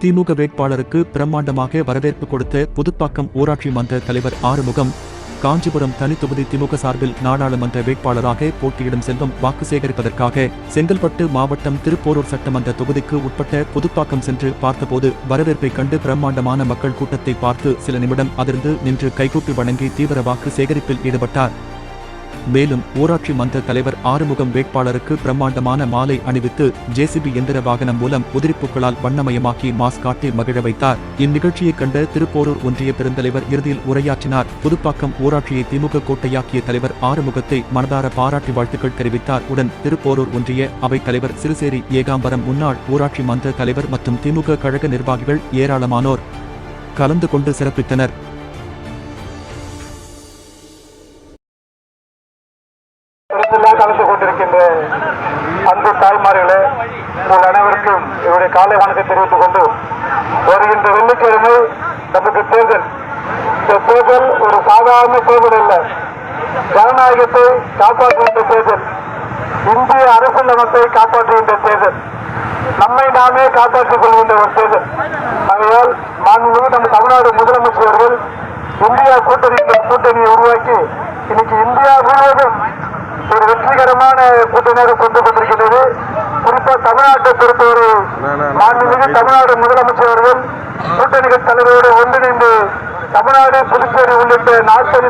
திமுக வேட்பாளருக்கு பிரம்மாண்டமாக வரவேற்பு கொடுத்த புதுப்பாக்கம் ஊராட்சி மன்ற தலைவர் ஆறுமுகம் காஞ்சிபுரம் தனித்தொகுதி திமுக சார்பில் நாடாளுமன்ற வேட்பாளராக போட்டியிடும் செல்வம் வாக்கு சேகரிப்பதற்காக செங்கல்பட்டு மாவட்டம் திருப்போரூர் சட்டமன்ற தொகுதிக்கு உட்பட்ட புதுப்பாக்கம் சென்று பார்த்தபோது வரவேற்பை கண்டு பிரம்மாண்டமான மக்கள் கூட்டத்தை பார்த்து சில நிமிடம் அதிர்ந்து நின்று கைகூப்பி வணங்கி தீவிர வாக்கு சேகரிப்பில் ஈடுபட்டார். மேலும் ஊராட்சி மன்ற தலைவர் ஆறுமுகம் வேட்பாளருக்கு பிரம்மாண்டமான மாலை அணிவித்து ஜேசிபி எந்திர வாகனம் மூலம் உதிரிப்புகளால் வண்ணமயமாக்கி மாஸ் காட்டி மகிழ வைத்தார். இந்நிகழ்ச்சியைக் கண்ட திருப்போரூர் ஒன்றிய பெருந்தலைவர் இறுதியில் உரையாற்றினார். புதுப்பாக்கம் ஊராட்சியை திமுக கோட்டையாக்கிய தலைவர் ஆறுமுகத்தை மனதார பாராட்டி வாழ்த்துக்கள் தெரிவித்தார். உடன் திருப்போரூர் ஒன்றிய அவைத் தலைவர் சிறுசேரி ஏகாம்பரம் முன்னாள் ஊராட்சி மன்ற தலைவர் மற்றும் திமுக கழக நிர்வாகிகள் ஏராளமானோர் கலந்து கொண்டு சிறப்பித்தனர். அன்பு தாய்மார்களே உங்கள் அனைவருக்கும் என்னுடைய காலை வணக்கம் தெரிவித்துக் கொண்டு வருகின்ற வெள்ளிக்கிழமை நமக்கு தேர்தல். இந்த தேர்தல் ஒரு சாதாரண தேர்தல் அல்ல. ஜனநாயகத்தை காப்பாற்றுகின்ற தேர்தல். இந்திய அரசியலமைப்பை காப்பாற்றுகின்ற தேர்தல். நம்மை நாமே காப்பாற்றிக் கொள்கின்ற ஒரு தேர்தல். ஆகையால் மாண்புமிகு நம்ம தமிழ்நாடு முதலமைச்சர் அவர்கள் இந்தியா கூட்டணி என்ற கூட்டணியை உருவாக்கி இன்னைக்கு இந்தியா முழுவதும் ஒரு வெற்றிகரமான கூட்டணியாக கொண்டு கொண்டிருக்கிறது குறிப்பா தமிழ்நாட்டை பொறுத்தவரை மாண்புமிகு தமிழ்நாடு முதலமைச்சர் அவர்கள் கூட்டணிகள் தலைவரோடு ஒன்றிணைந்து தமிழ்நாடு புதுச்சேரி உள்ளிட்ட நாற்பது